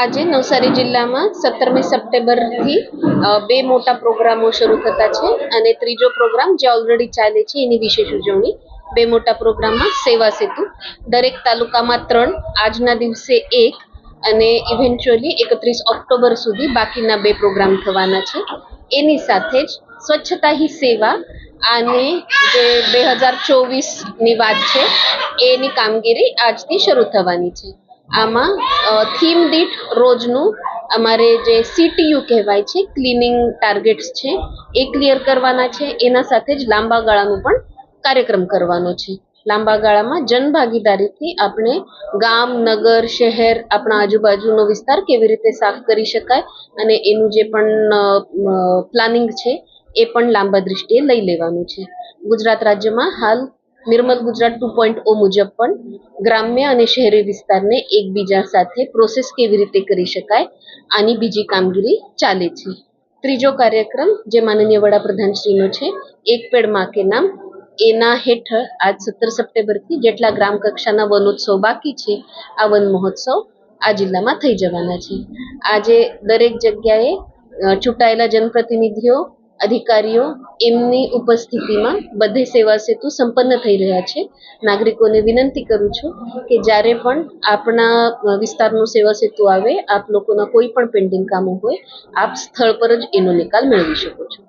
આજે નવસારી જિલ્લામાં સત્તરમી સપ્ટેમ્બરથી બે મોટા પ્રોગ્રામો શરૂ થતા છે અને ત્રીજો પ્રોગ્રામ જે ઓલરેડી ચાલે છે એની વિશેષ ઉજવણી. બે મોટા પ્રોગ્રામમાં સેવા સેતુ. દરેક તાલુકામાં ત્રણ, આજના દિવસે એક અને ઇવેન્ચ્યુઅલી એકત્રીસ ઓક્ટોબર સુધી બાકીના બે પ્રોગ્રામ થવાના છે. એની સાથે જ સ્વચ્છતા હી સેવા અને જે બે હજાર ચોવીસની વાત છે, એની કામગીરી આજથી શરૂ થવાની છે. આમાં થીમ દીઠ રોજનું અમારે જે સીટીયુ કહેવાય છે ક્લિનિંગ ટાર્ગેટ્સ છે, એ ક્લિયર કરવાના છે. એના સાથે જ લાંબા ગાળાનું પણ કાર્યક્રમ કરવાનો છે. લાંબા ગાળામાં જનભાગીદારીથી આપણે ગામ, નગર, શહેર, આપણા આજુબાજુનો વિસ્તાર કેવી રીતે સાફ કરી શકાય અને એનું જે પણ પ્લાનિંગ છે એ પણ લાંબા દૃષ્ટિએ લઈ લેવાનું છે. ગુજરાત રાજ્યમાં હાલ Nirmal Gujarat two point O મુજબ પણ ગ્રામ્ય અને શહેરી વિસ્તારને એકબીજા સાથે પ્રોસેસ કેવી રીતે કરી શકાય આની બીજી કામગીરી ચાલે છે. ત્રીજો કાર્યક્રમ જે માનનીય વડાપ્રધાનશ્રીનો છે, એક પેડમાં કે નામ, એના હેઠળ આજ સત્તર સપ્ટેમ્બરથી જેટલા ગ્રામ કક્ષાના વનોત્સવ બાકી છે, આ વન મહોત્સવ આ જિલ્લામાં થઈ જવાના છે. આજે દરેક જગ્યાએ ચૂંટાયેલા જનપ્રતિનિધિઓ અધિકારીઓ એમની ઉપસ્થિતિમાં બધે સેવા સેતુ સંપન્ન થઈ રહ્યા છે. નાગરિકોને વિનંતી કરું છું કે જ્યારે પણ આપણા વિસ્તારનો સેવા સેતુ આવે, આપ લોકોના કોઈ પણ પેન્ડિંગ કામો હોય, આપ સ્થળ પર જ એનો નિકાલ મેળવી શકો છો.